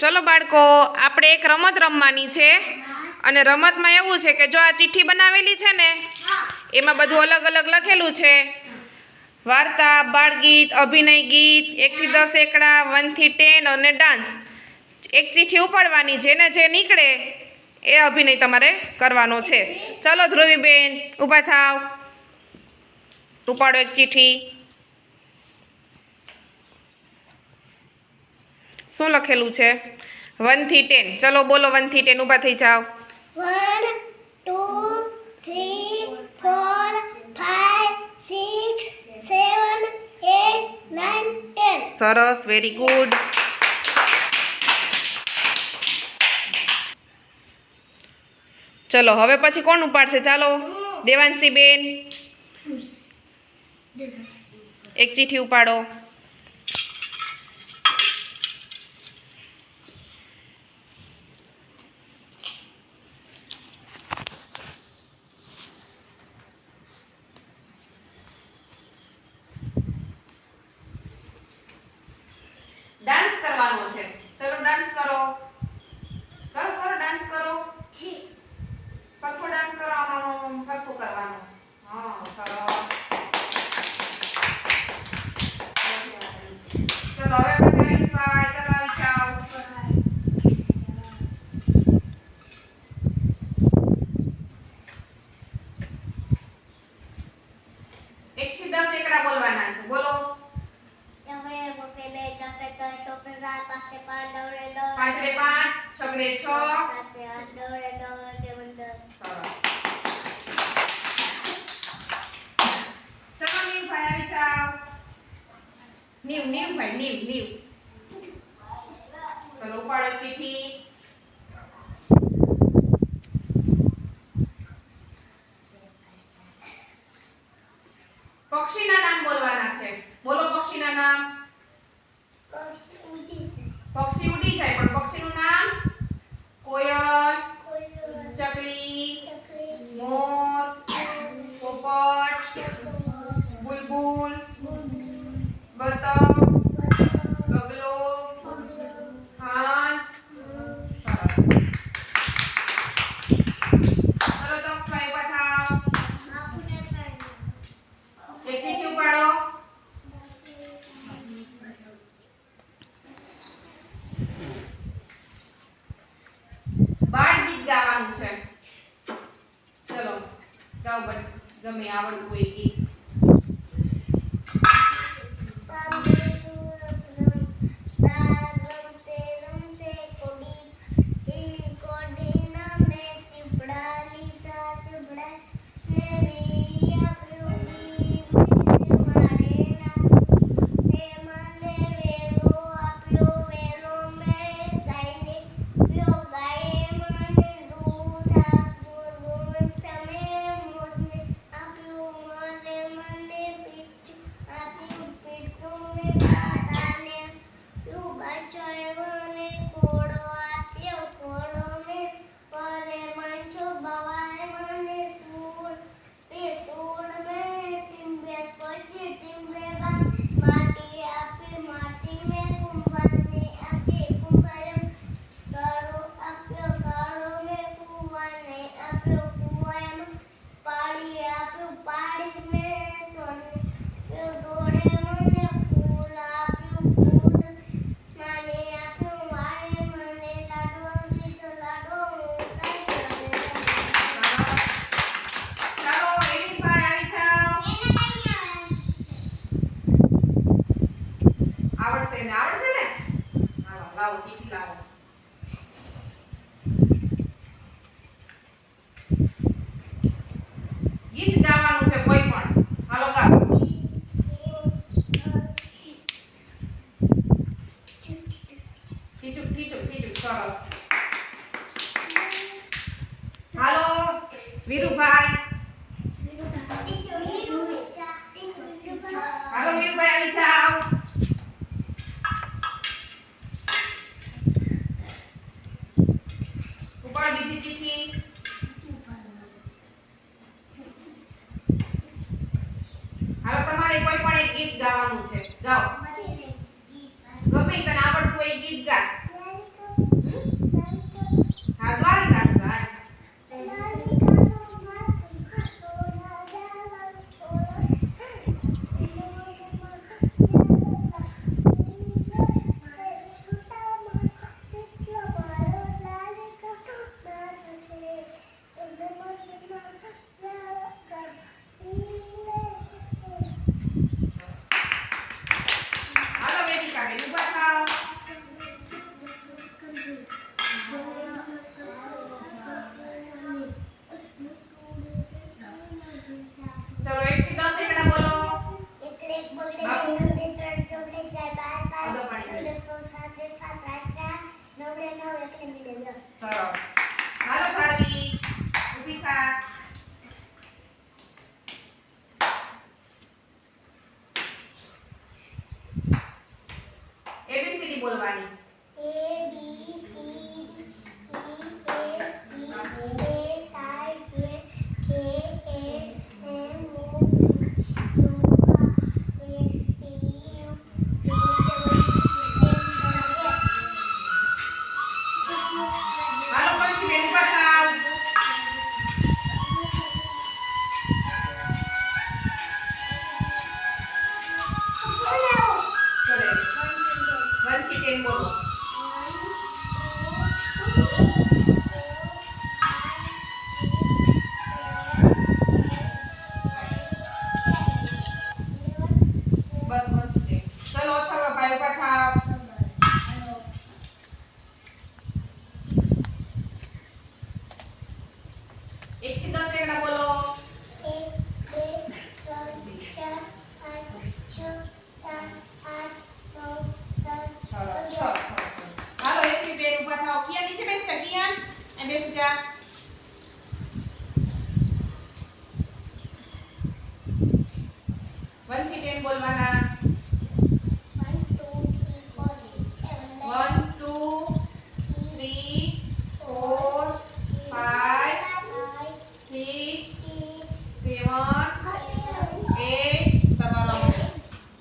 ચલો બાળકો, આપણે એક રમત રમવાની છે. અને રમતમાં એવું છે કે જો આ ચિઠ્ઠી બનાવેલી છે ને, એમાં બધું અલગ અલગ લખેલું છે. વાર્તા, બાળગીત, અભિનય ગીત, એકથી દસ એકડા, વનથી ટેન અને ડાન્સ. એક ચિઠ્ઠી ઉપાડવાની, જેને જે નીકળે, એ અભિનય તમારે કરવાનો છે. ચલો ધ્રુવીબેન, ઊભા થાવ. ઉપાડો એક ચિઠ્ઠી. શું લખેલું છે? વનથી ટેન ચલો બોલો વનથી ટેન ઊભા થઈ જાઓ. Nine, ten. સરસ વેરી ગુડ ચલો હવે પછી કોણ ઉપાડશે? ચાલો. દેવાંશી બેન એક ચીઠી ઉપાડો ડાન્સ કરવાનો છે ચલો ડાન્સ કરો કરો કરો ડાન્સ કરો સરખો ડાન્સ કરો આમ આમ આમ સરખું કરવાનું હા સરસ ચલો હવે પછી આયુષભાઈ ચલો આવી જાઓ એક થી દસ એકડા બોલવાના છે બોલો ડબરે બપેલે જપે તો શોપે સાત પાસે પાંચ ડબરે દસ પાંચડે પાંચ છગડે છ સાતે આઠ ડબરે દસ એવન દસ સરસ ચલો નીવ ભાઈ આવી જાઓ નીવ નીવ ભાઈ નીવ નીવ ચલો ઉપાડો ચીઠી પક્ષીના નામ બોલવાના છે બોલો પક્ષીના નામ પક્ષી ઉડી પણ પક્ષીનું નામ કોયલ કોઈ ચકલી ચકલી મોર પોપટ બુલબુલ બતક બગલો હાંસ સરસ ચલો દક્ષભાઈ ઊભા થાવ એક ચીઠી ઉપાડો બાળ ગીત ગાવાનું છે ચલો ગાઓ બટ ગમે આવડતું હોય ગીત આવડશે ને આવડશે ને? લાવો, ચીઠી લાવો. ગાવાનું છે કોઈ પણ. હાલો, ગાઓ. ઠીચુક ઠીચુક ઠીચુક સરસ. હાલો, વીરુભાઈ હાલો વીરુભાઈ આવી જાઓ ઉપાડ બીજી ચીઠી હાલો તમારે કોઈ પણ એક ગીત ગાવાનું છે. ગાઓ ગમે ઈ તને આવડતું હોય એ ગીત ગા Very good. નવડે વનથી ટેન બોલો બસ વનથી ટેન ચલો અથર્વ ભાઈ ઊભા થાવ એક થી દસ એકડા બોલો સરસ છ સરસ. હાલો એક થી બે ઊભા થાવ કિયા નીચે બેસ જા કિયાન એ બેસ જા વનથી ten બોલવાના one two three four five six seven eight તમારો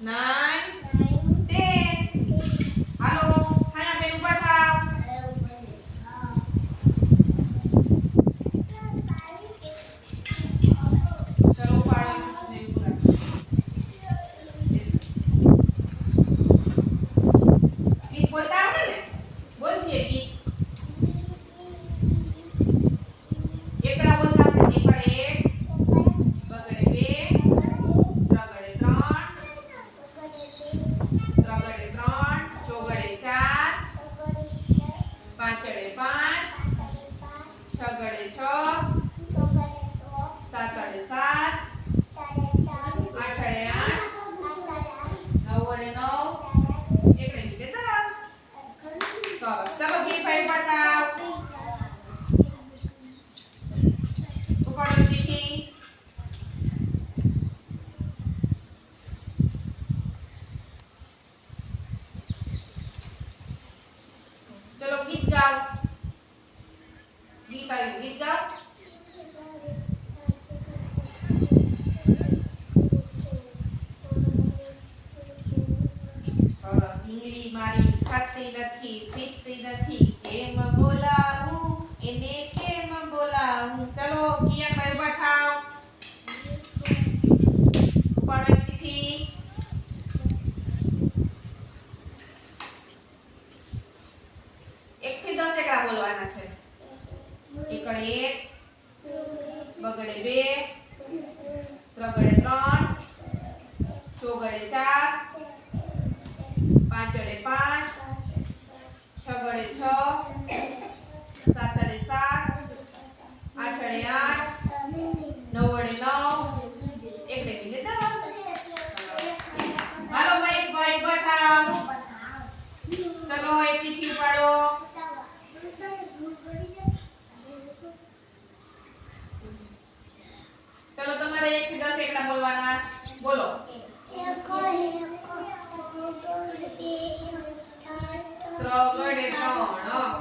નાઇન ટેન હાલો છાયા બેન ઊભા થાવ ચલો ઉપાડો ને ઊભું રાખો. ગીત બોલતા આવડે ને બોલ છીએ ગીત એકડા બોલતા આવડે એકડે એક બગડે બે ત્રગડે ત્રણ ત્રગડે ત્રણ ચોગડે ચાર પાંચડે પાંચ છગડે છ સાતડે સાત આઠડે આઠ નવડે નવ એકડે મીડે દસ. સરસ ચલો ગીર ભાઈ બતાવ ઉપાડો ચીઠી ચલો ગીત ગાઓ ગીત આવ્યું ગીત ગાઓ સરસ મારી ખાતી નથી પીતી નથી. કેમ બોલાવું? એને કેમ બોલાવું? ચલો, કિયા ભાઈ ઊભા થાવ બોલવાના છે. એકડે એક, બગડે બે ત્રગડે ત્રણ, ચોગડે ચાર પાંચડે પાંચ છગડે છ સાત, આઠડે આઠ, નવડે નવ, એકડે મીંડે દસ. હાલો, ભાઈ ભાઈ બઠાવ ચલો એક ચીઠી પાડો ચલો, તમારે એક થી દસ એકલા બોલવાના બોલો. ત્રગડે ત્રણ